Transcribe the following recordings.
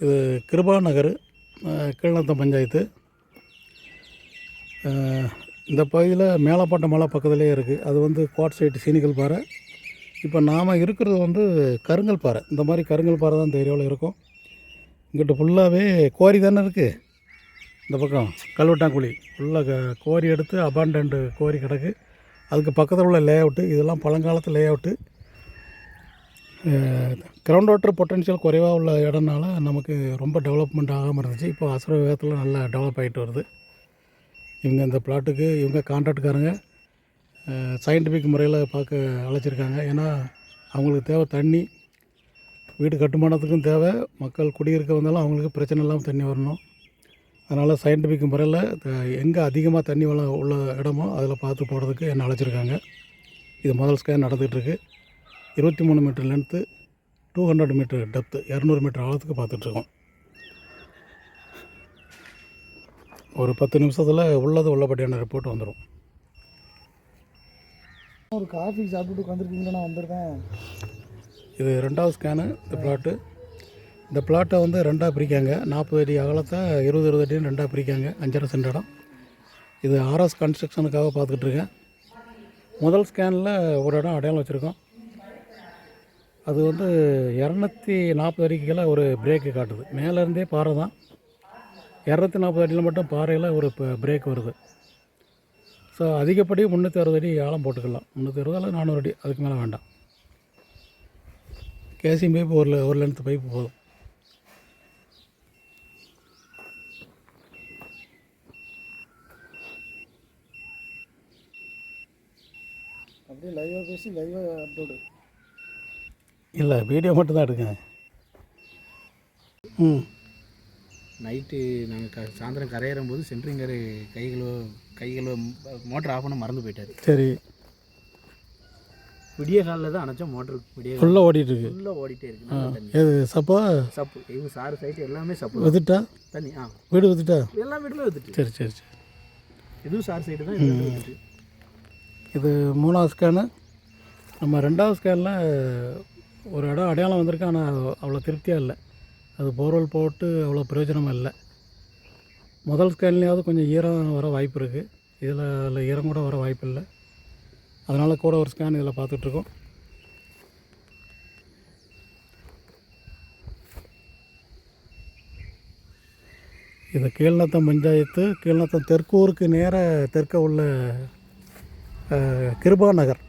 இது கிருபாநகர் கீழ்நத்தம் பஞ்சாயத்து. இந்த பகுதியில் மேலப்பாட்ட மலை பக்கத்துலேயே இருக்குது அது வந்து குவாட் சைட் சீனிக்கல் பாறை. இப்போ நாம் இருக்கிறது வந்து கருங்கல் பாறை. இந்த மாதிரி கருங்கல் பாறை தான் இந்த ஏரியாவில் இருக்கும். இங்கிட்ட ஃபுல்லாகவே கோரி தானே இருக்குது இந்த பக்கம் கல்வெட்டாங்குழி. ஃபுல்லாக கோரி எடுத்து அபாண்டன்ட் கோரி கிடக்கு. அதுக்கு பக்கத்தில் உள்ள லே அவுட்டு இதெல்லாம் பழங்காலத்து layout ground water potential குறைவாக உள்ள இடம்னால நமக்கு ரொம்ப டெவலப்மெண்ட் ஆகாமல் இருந்துச்சு. இப்போ அசுர வேகத்தில் நல்லா டெவலப் ஆகிட்டு வருது. இவங்க இந்த பிளாட்டுக்கு இவங்க கான்ட்ராக்ட்காரங்க சயின்டிஃபிக் முறையில் பார்க்க அழைச்சிருக்காங்க. ஏன்னா அவங்களுக்கு தேவை தண்ணி. வீடு கட்டுமானத்துக்கும் தேவை. மக்கள் குடியிருக்க வந்தாலும் அவங்களுக்கு பிரச்சனை இல்லாமல் தண்ணி வரணும். அதனால் சயின்டிஃபிக் முறையில் எங்கே அதிகமாக தண்ணி வளம் உள்ள இடமோ அதில் பார்த்து போடுறதுக்கு என்னை அழைச்சிருக்காங்க. இது முதல் ஸ்கேன் நடந்துகிட்ருக்கு இருபத்தி மூணு metre length to hundred metre depth இரநூறு மீட்டர் ஆழத்துக்கு பார்த்துட்ருக்கோம். ஒரு பத்து நிமிஷத்தில் உள்ளது உள்ளபடியான ரிப்போர்ட் வந்துடும் ஒரு காஃபி சாப்பிட்டுட்டு உட்காந்துருக்கீங்களா நான் வந்திருக்கேன். இது ரெண்டாவது ஸ்கேனு இந்த பிளாட்டு இந்த பிளாட்டை வந்து ரெண்டாக பிரிக்காங்க. நாற்பது அடி அகலத்தை இருபது இருபது அடின்னு ரெண்டாக பிரிக்காங்க. அஞ்சரை சென்ட் இடம். இது ஆர்எஸ் கன்ஸ்ட்ரக்ஷனுக்காக பார்த்துக்கிட்டு இருக்கேன் முதல் ஸ்கேனில் ஒரு இடம் அடையாளம் வச்சுருக்கோம். அது வந்து இரநூத்தி நாற்பது அடிக்கு ஒரு பிரேக்கு காட்டுது. மேலேருந்தே பாறை தான். இரநூத்தி நாற்பது அடியில் மட்டும் பாறையில் ஒரு பிரேக் வருது. ஸோ அதிகப்படி முந்நூற்றி அறுபது அடி ஆழம் போட்டுக்கலாம். முந்நூற்றி அறுபது அல்லது நானூறு அடி அதுக்கு மேலே வேண்டாம். கேசிங் பைப் ஒரு ஒரு லென்த்து பைப் போதும். அப்படியே லைவாக பேசி லைவாக அப்லோடு இல்லை வீடியோ மட்டும் தான் எடுங்க ம். நைட்டு நாங்கள் க சாயந்தரம் கரையேறும் போது சென்ட்ரிங்கர் கைகளோ கைகளோ மோட்டர் ஆஃப் பண்ண மறந்து போயிட்டார். சரி. விடிய காலில் தான் அணைச்சோம் மோட்டர் விடிய ஃபுல்லாக ஓடிட்டுருக்கு. ஃபுல்லாக ஓடிட்டே இருக்கு. எது சப்பா? சப்பு. இவங்க சாறு சைட்டு எல்லாமே சப்பு. வித்துட்டா? தண்ணி ஆ. வீடு வித்துட்டா? எல்லா வீடுமே வந்துட்டு சரி சரி சரி. இதுவும் சார் சைடு தான் இது வந்துட்டு இது மூணாவது ஸ்கேனு நம்ம ரெண்டாவது ஸ்கேனில் அடையாளம் வந்திருக்கு ஆனால் அவ்வளோ திருப்தியாக இல்லை. அது போர்வெல் போட்டு அவ்வளோ பிரயோஜனமாக இல்லை. முதல் ஸ்கேன்லேயாவது கொஞ்சம் ஈரம் வர வாய்ப்பு இருக்குது இதில் அதில் ஈரம் கூட வர வாய்ப்பு இல்லை. அதனால் கூட ஒரு ஸ்கேன் இதில் பார்த்துட்ருக்கோம் இது கீழ்நத்தம் பஞ்சாயத்து கீழ்நத்தம் தெற்கூருக்கு நேர தெற்க உள்ள கிருபா நகர்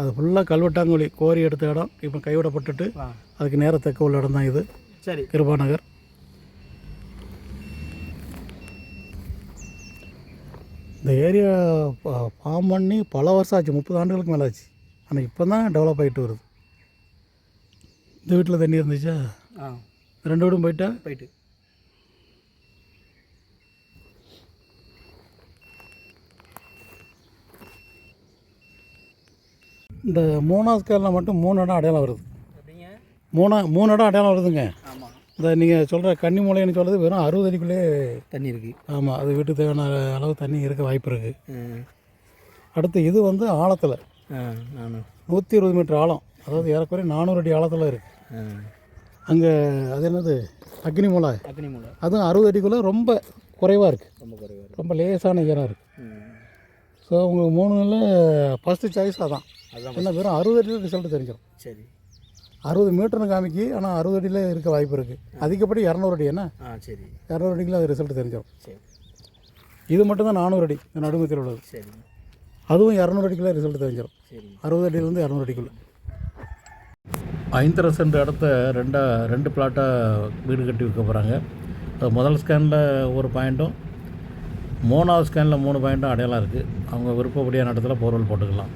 அது ஃபுல்லாக கல்வெட்டாங்குழி கோரி எடுத்த இடம். இப்போ கைவிடப்பட்டுட்டு அதுக்கு நேர தெற்க உள்ள இடம் தான் இது. சரி. கிருபா நகர் இந்த ஏரியா ஃபார்ம் பண்ணி பல வருஷம் ஆச்சு. முப்பது ஆண்டுகளுக்கு மேலே ஆச்சு. ஆனால் இப்போ தான் டெவலப் ஆகிட்டு வருது. இந்த வீட்டில் தண்ணி இருந்துச்சா? ரெண்டு வீடும் போயிட்டா? போயிட்டு. இந்த மூணாவது ஸ்கேலில் மட்டும் மூணு இடம் அடையாளம் வருது. மூணா மூணு இடம் அடையாளம் வருதுங்க. இந்த நீங்கள் சொல்கிற கன்னி மூலைன்னு சொல்கிறது வெறும் அறுபது அடிக்குள்ளே தண்ணி இருக்கு. ஆமாம் அது வீட்டுக்கு தேவையான அளவு தண்ணி இருக்க வாய்ப்பு இருக்குது. அடுத்து இது வந்து ஆழத்தில். நூற்றி இருபது மீட்டர் ஆழம். அதாவது ஏறக்குறைய நானூறு அடி ஆழத்தில் இருக்குது அங்கே அது என்னது? அக்னி மூலை. அக்னி மூலை. அதுவும் அறுபது அடிக்குள்ளே ரொம்ப குறைவாக இருக்குது ரொம்ப குறைவாக ரொம்ப லேசான ஈரம் இருக்குது. ஸோ உங்களுக்கு மூணுல ஃபஸ்ட்டு சாய்ஸ் அதான். அதான் என்ன வெறும் அறுபது அடியில் ரிசல்ட் தெரிஞ்சிடும் சரி. அறுபது மீட்டர்னு காமிக்கி ஆனால் அறுபது அடியில் இருக்க வாய்ப்பு இருக்குது அதிகப்படி இரநூறு அடி என்ன? ஆ சரி. இரநூறு அடிக்குள்ள அது ரிசல்ட் தெரிஞ்சிடும் சரி. இது மட்டும் தான் நானூறு அடி இந்த நடுமத்தில் உள்ளது. சரி. அதுவும் இரநூறு அடிக்குள்ளே ரிசல்ட் தெரிஞ்சிடும் சரி. அறுபது அடியிலேருந்து இரநூறு அடிக்குள்ளே. ஐந்தரை சென்ட் இடத்த ரெண்டா ரெண்டு பிளாட்டாக வீடு கட்டி வைக்க போகிறாங்க அது முதல் ஸ்கேனில் ஒரு பாயிண்ட்டும் மூணாவது ஸ்கேனில் மூணு பாயிண்ட்டும் அடையாளம் இருக்குது அவங்க விருப்பப்படியான இடத்துல போர்வெல் போட்டுக்கலாம்.